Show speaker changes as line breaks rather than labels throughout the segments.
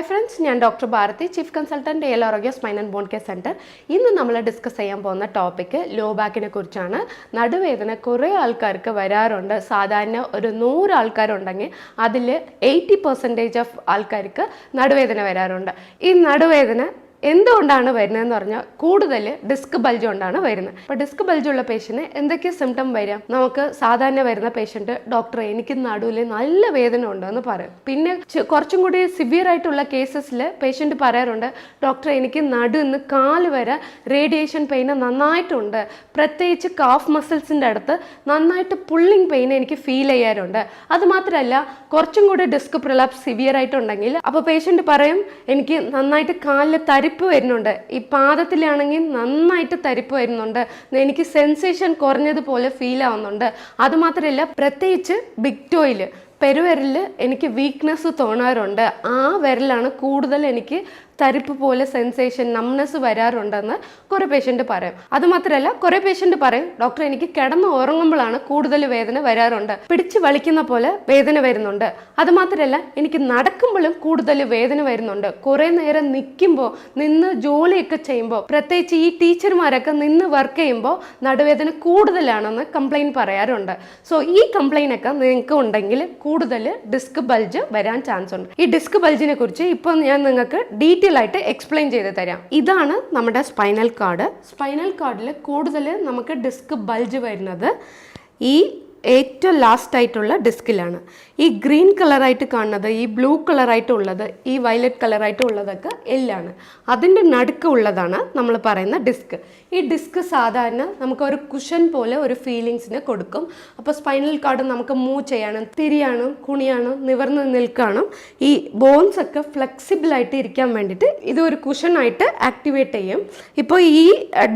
Hi friends ഞാൻ doctor Bharathi chief consultant L Arogya spine and bone care centre ഇന്ന് നമ്മൾ discuss ചെയ്യാൻ പോകുന്ന ടോപ്പിക്ക് ലോ ബാക്കിനെ കുറിച്ചാണ്. നടുവേദന കുറേ ആൾക്കാർക്ക് വരാറുണ്ട്. സാധാരണ ഒരു നൂറ് ആൾക്കാരുണ്ടെങ്കിൽ അതിൽ എയ്റ്റി പെർസെന്റേജ് ഓഫ് ആൾക്കാർക്ക് നടുവേദന വരാറുണ്ട്. ഈ നടുവേദന എന്തുകൊണ്ടാണ് വരുന്നതെന്ന് പറഞ്ഞാൽ കൂടുതൽ ഡിസ്ക് ബൾജ് കൊണ്ടാണ് വരുന്നത്. അപ്പോൾ ഡിസ്ക് ബൾജ് ഉള്ള പേഷ്യന് എന്തൊക്കെ സിംറ്റം വരാം? നമുക്ക് സാധാരണ വരുന്ന പേഷ്യന്റ് ഡോക്ടർ എനിക്ക് നടുവിൽ നല്ല വേദന ഉണ്ടെന്ന് പറയും. പിന്നെ കുറച്ചും കൂടി സിവിയർ ആയിട്ടുള്ള കേസസിൽ പേഷ്യന്റ് പറയാറുണ്ട് ഡോക്ടർ എനിക്ക് നടുന്ന് കാൽ വരെ റേഡിയേഷൻ പെയിൻ നന്നായിട്ടുണ്ട്. പ്രത്യേകിച്ച് കാഫ് മസിൽസിന്റെ അടുത്ത് നന്നായിട്ട് പുള്ളിങ് പെയിൻ എനിക്ക് ഫീൽ ചെയ്യാറുണ്ട്. അതുമാത്രമല്ല കുറച്ചും കൂടി ഡിസ്ക് പ്രിലാപ്സ് സിവിയർ ആയിട്ടുണ്ടെങ്കിൽ അപ്പോൾ പേഷ്യന്റ് പറയും എനിക്ക് നന്നായിട്ട് കാലിൽ തരിപ്പ് വരുന്നുണ്ട്. ഈ പാദത്തിലാണെങ്കിൽ നന്നായിട്ട് തരിപ്പ് വരുന്നുണ്ട്. എനിക്ക് സെൻസേഷൻ കുറഞ്ഞതുപോലെ ഫീൽ ആവുന്നുണ്ട്. അതുമാത്രമല്ല പ്രത്യേകിച്ച് ബിഗ് ടോയിൽ പെരുവിരലിൽ എനിക്ക് വീക്ക്നെസ് തോന്നാറുണ്ട്. ആ വിരലാണ് കൂടുതൽ എനിക്ക് തരിപ്പ് പോലെ സെൻസേഷൻ നംനെസ് വരാറുണ്ടെന്ന് കുറേ പേഷ്യന്റ് പറയും. അതുമാത്രമല്ല കുറേ പേഷ്യന്റ് പറയും ഡോക്ടർ എനിക്ക് കിടന്ന് ഉറങ്ങുമ്പോഴാണ് കൂടുതൽ വേദന വരാറുണ്ട്. പിടിച്ച് വലിക്കുന്ന പോലെ വേദന വരുന്നുണ്ട്. അതുമാത്രമല്ല എനിക്ക് നടക്കുമ്പോഴും കൂടുതൽ വേദന വരുന്നുണ്ട്. കുറേ നേരം നിൽക്കുമ്പോൾ നിന്ന് ജോലിയൊക്കെ ചെയ്യുമ്പോൾ പ്രത്യേകിച്ച് ഈ ടീച്ചർമാരൊക്കെ നിന്ന് വർക്ക് ചെയ്യുമ്പോൾ നടുവേദന കൂടുതലാണെന്ന് കംപ്ലൈന്റ് പറയാറുണ്ട്. സോ ഈ കംപ്ലൈന്റ് ഒക്കെ നിങ്ങൾക്ക് ഉണ്ടെങ്കിൽ കൂടുതൽ ഡിസ്ക് ബൾജ് വരാൻ ചാൻസ് ഉണ്ട്. ഈ ഡിസ്ക് ബൾജിനെ കുറിച്ച് ഇപ്പോൾ ഞാൻ നിങ്ങൾക്ക് ഡീറ്റെയിൽ ആയിട്ട് എക്സ്പ്ലെയിൻ ചെയ്ത് തരാം. ഇതാണ് നമ്മുടെ സ്പൈനൽ കാർഡ്. സ്പൈനൽ കാർഡിൽ കൂടുതൽ നമുക്ക് ഡിസ്ക് ബൾജ് വരുന്നത് ഈ ഏറ്റവും ലാസ്റ്റ് ആയിട്ടുള്ള ഡിസ്കിലാണ് ഈ ഗ്രീൻ കളറായിട്ട് കാണുന്നത് ഈ ബ്ലൂ കളറായിട്ട് ഉള്ളത് ഈ വയലറ്റ് കളറായിട്ട് ഉള്ളതൊക്കെ എല്ലാണ് അതിന്റെ നടുക്ക് ഉള്ളതാണ് നമ്മൾ പറയുന്ന ഡിസ്ക് ഈ ഡിസ്ക് സാധാരണ നമുക്ക് ഒരു കുഷൻ പോലെ ഒരു ഫീലിങ്സിന് കൊടുക്കും. അപ്പോൾ സ്പൈനൽ കാർഡ് നമുക്ക് മൂവ് ചെയ്യാനും തിരിയാനും കുണിയാനും നിവർന്ന് നിൽക്കാനും ഈ ബോൺസ് ഒക്കെ ഫ്ലെക്സിബിൾ ആയിട്ട് ഇരിക്കാൻ വേണ്ടിയിട്ട് ഇത് ഒരു കുഷനായിട്ട് ആക്ടിവേറ്റ് ചെയ്യും. ഇപ്പോൾ ഈ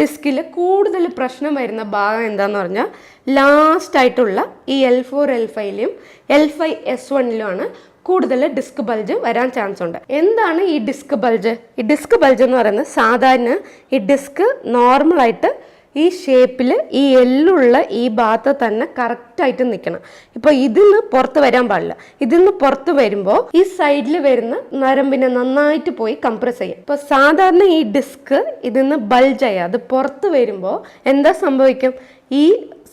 ഡിസ്കിൽ കൂടുതൽ പ്രശ്നം വരുന്ന ഭാഗം എന്താണെന്ന് പറഞ്ഞാൽ ലാസ്റ്റ് ആയിട്ടുള്ള ഈ എൽ ഫോർ എൽ ഫൈവിലും എൽ ഫൈവ് എസ് വണ്ണിലുമാണ് കൂടുതൽ ഡിസ്ക് ബൾജ് വരാൻ ചാൻസ് ഉണ്ട്. എന്താണ് ഈ ഡിസ്ക് ബൾജ് ഈ ഡിസ്ക് ബൾജ് എന്ന് പറയുന്നത് സാധാരണ ഈ ഡിസ്ക് നോർമലായിട്ട് ഈ ഷേപ്പിൽ ഈ എല്ലുള്ള ഈ ഭാഗത്ത് തന്നെ കറക്റ്റായിട്ട് നിൽക്കണം ഇപ്പോൾ നിന്ന് പുറത്ത് വരാൻ പാടില്ല. ഇതിൽ നിന്ന് പുറത്ത് വരുമ്പോൾ ഈ സൈഡിൽ വരുന്ന നരമ്പിനെ നന്നായിട്ട് പോയി കംപ്രസ് ചെയ്യും. ഇപ്പോൾ സാധാരണ ഈ ഡിസ്ക് ഇതിന്ന് ബൾജ് ബൾജായി അത് പുറത്ത് വരുമ്പോൾ എന്താ സംഭവിക്കും? ഈ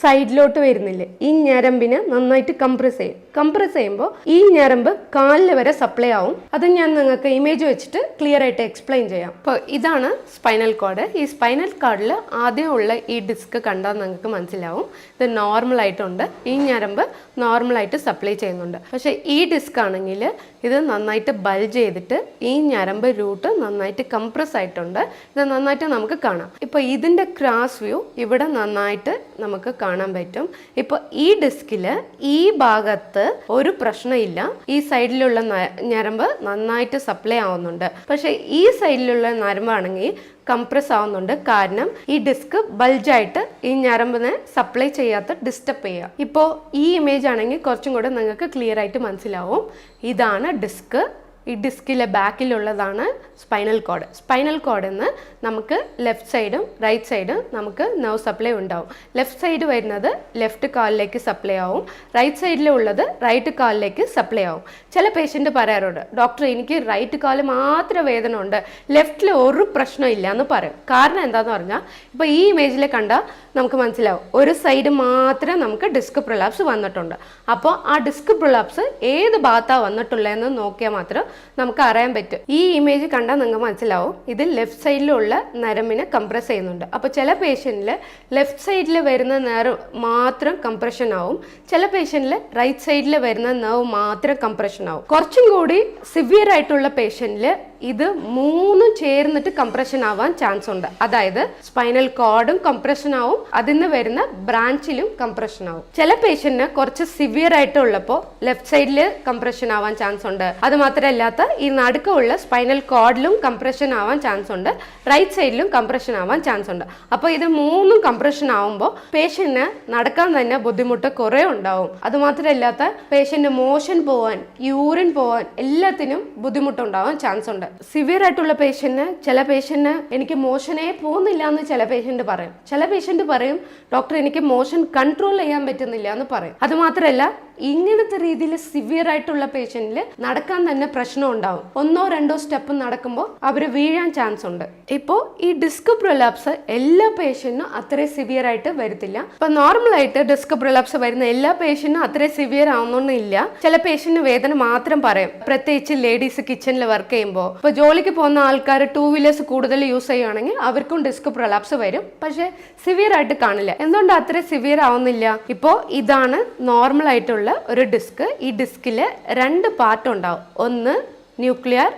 സൈഡിലോട്ട് വരുന്നില്ലേ ഈ ഞരമ്പിനെ നന്നായിട്ട് കംപ്രസ് ചെയ്യും. കംപ്രസ് ചെയ്യുമ്പോൾ ഈ ഞരമ്പ് കാലിൽ വരെ സപ്ലൈ ആവും. അത് ഞാൻ നിങ്ങൾക്ക് ഇമേജ് വെച്ചിട്ട് ക്ലിയർ ആയിട്ട് എക്സ്പ്ലെയിൻ ചെയ്യാം. അപ്പോൾ ഇതാണ് സ്പൈനൽ കോഡ് ഈ സ്പൈനൽ കാർഡിൽ ആദ്യമുള്ള ഈ ഡിസ്ക് കണ്ടാൽ നിങ്ങൾക്ക് മനസ്സിലാവും. ഇത് നോർമൽ ആയിട്ടുണ്ട്. ഈ ഞരമ്പ് നോർമലായിട്ട് സപ്ലൈ ചെയ്യുന്നുണ്ട്. പക്ഷേ ഈ ഡിസ്ക് ആണെങ്കിൽ ഇത് നന്നായിട്ട് ബൾജ് ചെയ്തിട്ട് ഈ ഞരമ്പ് റൂട്ട് നന്നായിട്ട് കംപ്രസ് ആയിട്ടുണ്ട്. ഇത് നന്നായിട്ട് നമുക്ക് കാണാം. ഇപ്പോൾ ഇതിന്റെ ക്രാസ് വ്യൂ ഇവിടെ നന്നായിട്ട് നമുക്ക് കാണാൻ പറ്റും. ഇപ്പോൾ ഈ ഡിസ്കിൽ ഈ ഭാഗത്ത് ഒരു പ്രശ്നമില്ല. ഈ സൈഡിലുള്ള ഞരമ്പ് നന്നായിട്ട് സപ്ലൈ ആവുന്നുണ്ട്. പക്ഷേ ഈ സൈഡിലുള്ള ഞരമ്പാണെങ്കിൽ കംപ്രസ് ആവുന്നുണ്ട്. കാരണം ഈ ഡിസ്ക് ബൾജായിട്ട് ഈ ഞരമ്പിനെ സപ്ലൈ ചെയ്യാത്ത ഡിസ്റ്റർബ് ചെയ്യുക. ഇപ്പോൾ ഈ ഇമേജ് ആണെങ്കിൽ കുറച്ചും കൂടെ നിങ്ങൾക്ക് ക്ലിയർ ആയിട്ട് മനസ്സിലാവും. ഇതാണ് ഡിസ്ക് ഈ ഡിസ്കിലെ ബാക്കിലുള്ളതാണ് സ്പൈനൽ കോഡ്. സ്പൈനൽ നിന്ന് നമുക്ക് ലെഫ്റ്റ് സൈഡും റൈറ്റ് സൈഡും നമുക്ക് നെർവ് സപ്ലൈ ഉണ്ടാവും. ലെഫ്റ്റ് സൈഡ് വരുന്നത് ലെഫ്റ്റ് കാലിലേക്ക് സപ്ലൈ ആവും. റൈറ്റ് സൈഡിലുള്ളത് റൈറ്റ് കാലിലേക്ക് സപ്ലൈ ആവും. ചില പേഷ്യന്റ് പറയാറുണ്ട് ഡോക്ടർ എനിക്ക് റൈറ്റ് കാൽ മാത്രം വേദന ഉണ്ട്. ലെഫ്റ്റിൽ ഒരു പ്രശ്നമില്ല എന്ന് പറയും. കാരണം എന്താണെന്ന് പറഞ്ഞാൽ ഇപ്പോൾ ഈ ഇമേജിൽ കണ്ടാൽ നമുക്ക് മനസ്സിലാവും ഒരു സൈഡ് മാത്രമേ നമുക്ക് ഡിസ്ക് പ്രൊലാപ്സ് വന്നിട്ടുണ്ട്. അപ്പോൾ ആ ഡിസ്ക് പ്രൊലാപ്സ് ഏത് ഭാഗത്താണ് വന്നിട്ടുള്ളതെന്ന് നോക്കിയാൽ മാത്രം നമുക്ക് അറിയാൻ പറ്റും. ഈ ഇമേജ് കണ്ടാൽ നിങ്ങൾക്ക് മനസ്സിലാവും. ഇത് ലെഫ്റ്റ് സൈഡിലുള്ള നരമ്പിനെ കംപ്രസ് ചെയ്യുന്നുണ്ട്. അപ്പോൾ ചില പേഷ്യന്റിൽ ലെഫ്റ്റ് സൈഡിൽ വരുന്ന നേർവ് മാത്രം കംപ്രഷൻ ആവും. ചില പേഷ്യന്റിൽ റൈറ്റ് സൈഡിൽ വരുന്ന നേർവ് മാത്രം കംപ്രഷൻ ആവും. കുറച്ചും കൂടി സിവിയർ ആയിട്ടുള്ള പേഷ്യന്റിൽ ഇത് മൂന്നും ചേർന്നിട്ട് കംപ്രഷൻ ആവാൻ ചാൻസ് ഉണ്ട്. അതായത് സ്പൈനൽ കോഡും കംപ്രഷൻ ആവും. അതിൽ നിന്ന് വരുന്ന ബ്രാഞ്ചിലും കംപ്രഷൻ ആവും. ചില പേഷ്യന്റിന് കുറച്ച് സിവിയർ ആയിട്ടുള്ളപ്പോൾ ലെഫ്റ്റ് സൈഡിൽ കംപ്രഷൻ ആവാൻ ചാൻസ് ഉണ്ട്. അത് മാത്രമല്ലാത്ത ഈ നടുക്കമുള്ള സ്പൈനൽ കോഡിലും കംപ്രഷൻ ആവാൻ ചാൻസ് ഉണ്ട്. റൈറ്റ് സൈഡിലും കംപ്രഷൻ ആവാൻ ചാൻസ് ഉണ്ട്. അപ്പോൾ ഇത് മൂന്നും കംപ്രഷൻ ആവുമ്പോൾ പേഷ്യന്റിന് നടക്കാൻ തന്നെ ബുദ്ധിമുട്ട് കുറേ ഉണ്ടാവും. അത് മാത്രമല്ലാത്ത പേഷ്യന്റ് മോഷൻ പോവാൻ യൂറിൻ പോവാൻ എല്ലാത്തിനും ബുദ്ധിമുട്ടുണ്ടാവാൻ ചാൻസ് ഉണ്ട്. സിവിയർ ആയിട്ടുള്ള പേഷ്യന്റിന് ചില പേഷ്യന്റിന് എനിക്ക് മോഷനേ പോകുന്നില്ല എന്ന് ചില പേഷ്യന്റ് പറയും. ചില പേഷ്യന്റ് പറയും ഡോക്ടർ എനിക്ക് മോഷൻ കൺട്രോൾ ചെയ്യാൻ പറ്റുന്നില്ല എന്ന് പറയും. അത് മാത്രമല്ല ഇങ്ങനത്തെ രീതിയിൽ സിവിയർ ആയിട്ടുള്ള പേഷ്യന്റിൽ നടക്കാൻ തന്നെ പ്രശ്നം ഉണ്ടാവും. ഒന്നോ രണ്ടോ സ്റ്റെപ്പ് നടക്കുമ്പോൾ അവർ വീഴാൻ ചാൻസ് ഉണ്ട്. ഇപ്പോൾ ഈ ഡിസ്ക് പ്രൊലാപ്സ് എല്ലാ പേഷ്യന്റിനും അത്രയും സിവിയർ ആയിട്ട് വരത്തില്ല. ഇപ്പൊ നോർമൽ ആയിട്ട് ഡിസ്ക് പ്രൊലാപ്സ് വരുന്ന എല്ലാ പേഷ്യന്റിനും അത്രയും സിവിയർ ആവുന്നൊന്നുമില്ല ചില പേഷ്യന്റിന് വേദന മാത്രം പറയും. പ്രത്യേകിച്ച് ലേഡീസ് കിച്ചണിൽ വർക്ക് ചെയ്യുമ്പോൾ ഇപ്പൊ ജോലിക്ക് പോകുന്ന ആൾക്കാർ ടൂ വീലേഴ്സ് കൂടുതൽ യൂസ് ചെയ്യുകയാണെങ്കിൽ അവർക്കും ഡിസ്ക് പ്രൊലാപ്സ് വരും. പക്ഷേ സിവിയർ ആയിട്ട് കാണില്ല. എന്തുകൊണ്ട് അത്ര സിവിയർ ആവുന്നില്ല? ഇപ്പോൾ ഇതാണ് നോർമൽ ആയിട്ടുള്ള ഒരു ഡിസ്ക്. ഈ ഡിസ്കിൽ രണ്ട് പാർട്ട് ഉണ്ടാവും ഒന്ന് ന്യൂക്ലിയർ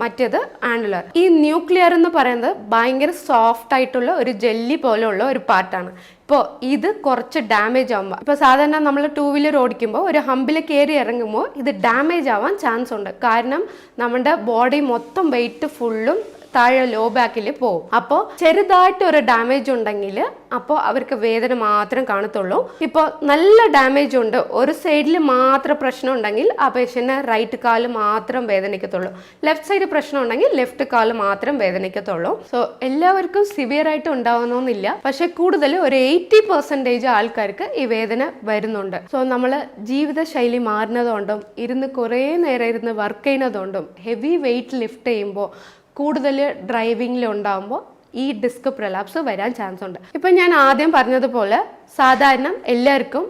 മറ്റേത് ആനുലർ. ഈ ന്യൂക്ലിയർ എന്ന് പറയുന്നത് ഭയങ്കര സോഫ്റ്റ് ആയിട്ടുള്ള ഒരു ജെല്ലി പോലെയുള്ള ഒരു പാർട്ടാണ്. ഇപ്പോൾ ഇത് കുറച്ച് ഡാമേജ് ആകുമ്പോൾ ഇപ്പോൾ സാധാരണ നമ്മൾ ടൂ വീലർ ഓടിക്കുമ്പോൾ ഒരു ഹമ്പിൽ കയറി ഇറങ്ങുമ്പോൾ ഇത് ഡാമേജ് ആവാൻ ചാൻസ് ഉണ്ട് കാരണം നമ്മുടെ ബോഡി മൊത്തം വെയിറ്റ് ഫുള്ളും താഴെ ലോ ബാക്കിൽ പോകും അപ്പോൾ ചെറുതായിട്ട് ഒരു ഡാമേജ് ഉണ്ടെങ്കിൽ അപ്പോൾ അവർക്ക് വേദന മാത്രം കാണത്തുള്ളൂ. ഇപ്പോൾ നല്ല ഡാമേജ് ഉണ്ട്. ഒരു സൈഡിൽ മാത്രം പ്രശ്നം ഉണ്ടെങ്കിൽ ആ പേഷ്യന് റൈറ്റ് കാൽ മാത്രം വേദനിക്കത്തുള്ളൂ. ലെഫ്റ്റ് സൈഡ് പ്രശ്നം ഉണ്ടെങ്കിൽ ലെഫ്റ്റ് കാൽ മാത്രം വേദനിക്കത്തുള്ളൂ. സോ എല്ലാവർക്കും സിവിയർ ആയിട്ട് ഉണ്ടാവുന്നൊന്നുമില്ല. പക്ഷെ കൂടുതൽ ഒരു എയ്റ്റി പെർസെന്റേജ് ആൾക്കാർക്ക് ഈ വേദന വരുന്നുണ്ട്. സോ നമ്മൾ ജീവിതശൈലി മാറുന്നതുകൊണ്ടും ഇരുന്ന് കുറേ നേരം ഇരുന്ന് വർക്ക് ചെയ്യുന്നതുകൊണ്ടും ഹെവി വെയിറ്റ് ലിഫ്റ്റ് ചെയ്യുമ്പോൾ കൂടുതൽ ഡ്രൈവിങ്ങിലുണ്ടാകുമ്പോൾ ഈ ഡിസ്ക് പ്രലാപ്സ് വരാൻ ചാൻസ് ഉണ്ട് ഇപ്പം ഞാൻ ആദ്യം പറഞ്ഞതുപോലെ സാധാരണ എല്ലാവർക്കും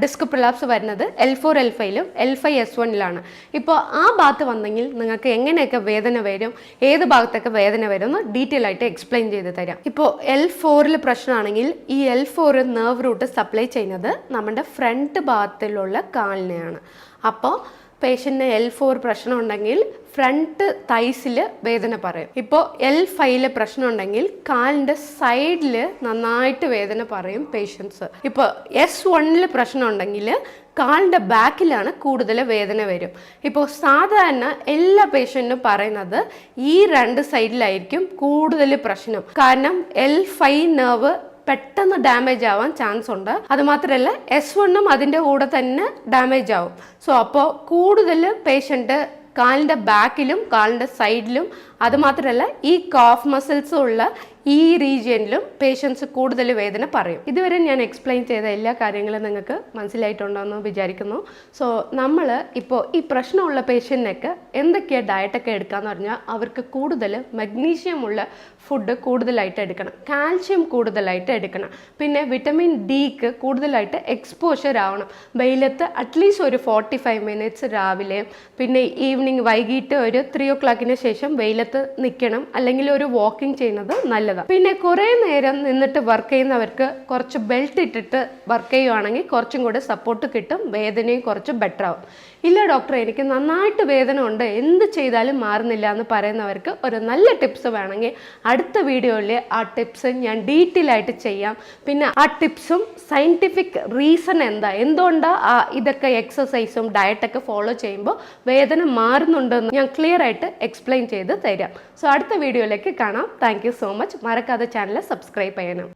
ഡിസ്ക് പ്രലാപ്സ് വരുന്നത് എൽ ഫോർ എൽ ഫൈവിലും എൽ ഫൈവ് എസ് വണ്ണിലാണ് ഇപ്പോൾ ആ ഭാഗത്ത് വന്നെങ്കിൽ നിങ്ങൾക്ക് എങ്ങനെയൊക്കെ വേദന വരും ഏത് ഭാഗത്തൊക്കെ വേദന വരും എന്ന് ഡീറ്റെയിൽ ആയിട്ട് എക്സ്പ്ലെയിൻ ചെയ്ത് തരാം. ഇപ്പോൾ എൽ ഫോറിൽ പ്രശ്നമാണെങ്കിൽ ഈ L four nerve root supply ചെയ്യുന്നത് നമ്മുടെ ഫ്രണ്ട് ഭാഗത്തിലുള്ള കാലിനെയാണ്. അപ്പോൾ പേഷ്യന്റിന് എൽ ഫോർ പ്രശ്നം ഉണ്ടെങ്കിൽ ഫ്രണ്ട് തൈസിൽ വേദന പറയും. ഇപ്പോൾ എൽ ഫൈവിൽ പ്രശ്നം ഉണ്ടെങ്കിൽ കാലിന്റെ സൈഡിൽ നന്നായിട്ട് വേദന പറയും പേഷ്യൻസ് ഇപ്പോൾ എസ് വണ്ണിൽ പ്രശ്നം ഉണ്ടെങ്കിൽ കാലിന്റെ ബാക്കിലാണ് കൂടുതൽ വേദന വരും. ഇപ്പോൾ സാധാരണ എല്ലാ പേഷ്യന്റിനും പറയുന്നത് ഈ രണ്ട് സൈഡിലായിരിക്കും കൂടുതൽ പ്രശ്നം. കാരണം എൽ ഫൈവ് നെർവ് പെട്ടെന്ന് ഡാമേജ് ആവാൻ ചാൻസ് ഉണ്ട്. അത് മാത്രമല്ല എസ് വണ്ണും അതിന്റെ കൂടെ തന്നെ ഡാമേജ് ആവും. സോ അപ്പോൾ കൂടുതൽ പേഷ്യന്റ് കാലിന്റെ ബാക്കിലും കാലിന്റെ സൈഡിലും അത് മാത്രമല്ല ഈ കോഫ് മസിൽസ് ഉള്ള ഈ റീജിയനിലും പേഷ്യൻസ് കൂടുതൽ വേദന പറയും. ഇതുവരെ ഞാൻ എക്സ്പ്ലെയിൻ ചെയ്ത എല്ലാ കാര്യങ്ങളും നിങ്ങൾക്ക് മനസ്സിലായിട്ടുണ്ടോയെന്ന് വിചാരിക്കുന്നു. സോ നമ്മൾ ഇപ്പോൾ ഈ പ്രശ്നമുള്ള പേഷ്യന്റിനൊക്കെ എന്തൊക്കെയാണ് ഡയറ്റൊക്കെ എടുക്കാന്ന് പറഞ്ഞാൽ അവർക്ക് കൂടുതൽ മഗ്നീഷ്യം ഉള്ള ഫുഡ് കൂടുതലായിട്ട് എടുക്കണം. കാൽഷ്യം കൂടുതലായിട്ട് എടുക്കണം. പിന്നെ വിറ്റമിൻ ഡിക്ക് കൂടുതലായിട്ട് എക്സ്പോഷർ ആവണം. വെയിലത്ത് അറ്റ്ലീസ്റ്റ് ഒരു ഫോർട്ടി ഫൈവ് മിനിറ്റ്സ് രാവിലെ പിന്നെ ഈവനിങ് വൈകിട്ട് ഒരു ത്രീ ഒ ക്ലോക്കിന് ശേഷം വെയിലത്ത് നിൽക്കണം അല്ലെങ്കിൽ ഒരു വാക്കിംഗ് ചെയ്യുന്നത് നല്ലതാണ് പിന്നെ കുറേ നേരം നിന്നിട്ട് വർക്ക് ചെയ്യുന്നവർക്ക് കുറച്ച് ബെൽറ്റ് ഇട്ടിട്ട് വർക്ക് ചെയ്യുവാണെങ്കിൽ കുറച്ചും കൂടെ സപ്പോർട്ട് കിട്ടും വേദനയും കുറച്ച് ബെറ്റർ ആവും. ഇല്ല ഡോക്ടർ എനിക്ക് നന്നായിട്ട് വേദന ഉണ്ട് എന്ത് ചെയ്താലും മാറുന്നില്ല എന്ന് പറയുന്നവർക്ക് ഒരു നല്ല ടിപ്സ് വേണമെങ്കിൽ അടുത്ത വീഡിയോയിൽ ആ ടിപ്സ് ഞാൻ ഡീറ്റെയിൽ ആയിട്ട് ചെയ്യാം. പിന്നെ ആ ടിപ്സും സയന്റിഫിക് റീസൺ എന്താ എന്തുകൊണ്ടാണ് ആ ഇതൊക്കെ എക്സസൈസും ഡയറ്റൊക്കെ ഫോളോ ചെയ്യുമ്പോൾ വേദന മാറുന്നുണ്ടെന്ന് ഞാൻ ക്ലിയർ ആയിട്ട് എക്സ്പ്ലെയിൻ ചെയ്ത് തരാം. സോ അടുത്ത വീഡിയോയിലേക്ക് കാണാം. താങ്ക് സോ മച്ച് മറക്കാതെ ചാനൽ സബ്സ്ക്രൈബ് ചെയ്യണം.